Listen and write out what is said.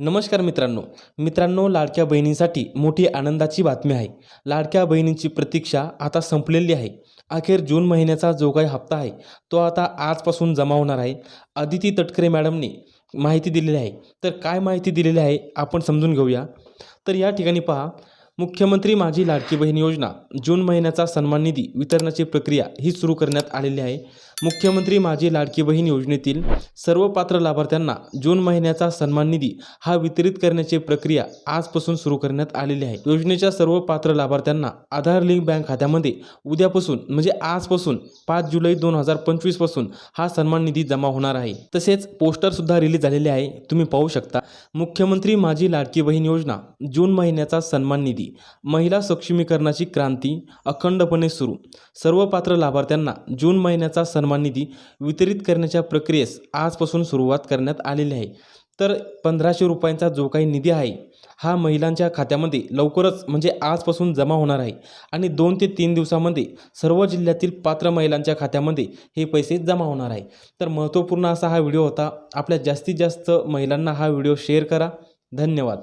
नमस्कार मित्रांनो. मित्रांनो लाडक्या बहिणींसाठी मोठी आनंदाची बातमी आहे. लाडक्या बहिणींची प्रतीक्षा आता संपलेली आहे. अखेर जून महिन्याचा जो काही हप्ता आहे तो आता आजपासून जमा होणार आहे. अदिती तटकरे मॅडमने माहिती दिलेली आहे. तर काय माहिती दिलेली आहे आपण समजून घेऊया. तर या ठिकाणी पहा. मुख्यमंत्री माझी लाडकी बहीण योजना जून महिन्याचा सन्मान निधी वितरणाची प्रक्रिया ही सुरू करण्यात आलेली आहे. मुख्यमंत्री माझी लाडकी बहीण योजनेतील सर्व पात्र लाभार्थ्यांना जून महिन्याचा सन्मान निधी हा वितरित करण्याची प्रक्रिया आजपासून सुरू करण्यात आलेली आहे. योजनेच्या सर्व पात्र लाभार्थ्यांना आधार लिंक बँक खात्यामध्ये उद्यापासून म्हणजे आजपासून पाच जुलै दोन हजार पंचवीसपासून हा सन्मान निधी जमा होणार आहे. तसेच पोस्टर सुद्धा रिलीज झालेले आहे. तुम्ही पाहू शकता. मुख्यमंत्री माझी लाडकी बहीण योजना जून महिन्याचा सन्मान निधी. महिला सक्षमीकरणाची क्रांती अखंडपणे सुरू. सर्व पात्र लाभार्थ्यांना जून महिन्याचा सन्मान निधी वितरित करण्याच्या प्रक्रियेस आजपासून सुरुवात करण्यात आलेली आहे. तर पंधराशे रुपयांचा जो काही निधी आहे हा महिलांच्या खात्यामध्ये लवकरच म्हणजे आजपासून जमा होणार आहे आणि दोन ते तीन दिवसामध्ये सर्व जिल्ह्यातील पात्र महिलांच्या खात्यामध्ये हे पैसे जमा होणार आहे. तर महत्त्वपूर्ण असा हा व्हिडिओ होता. आपल्या जास्तीत जास्त महिलांना हा व्हिडिओ शेअर करा. धन्यवाद.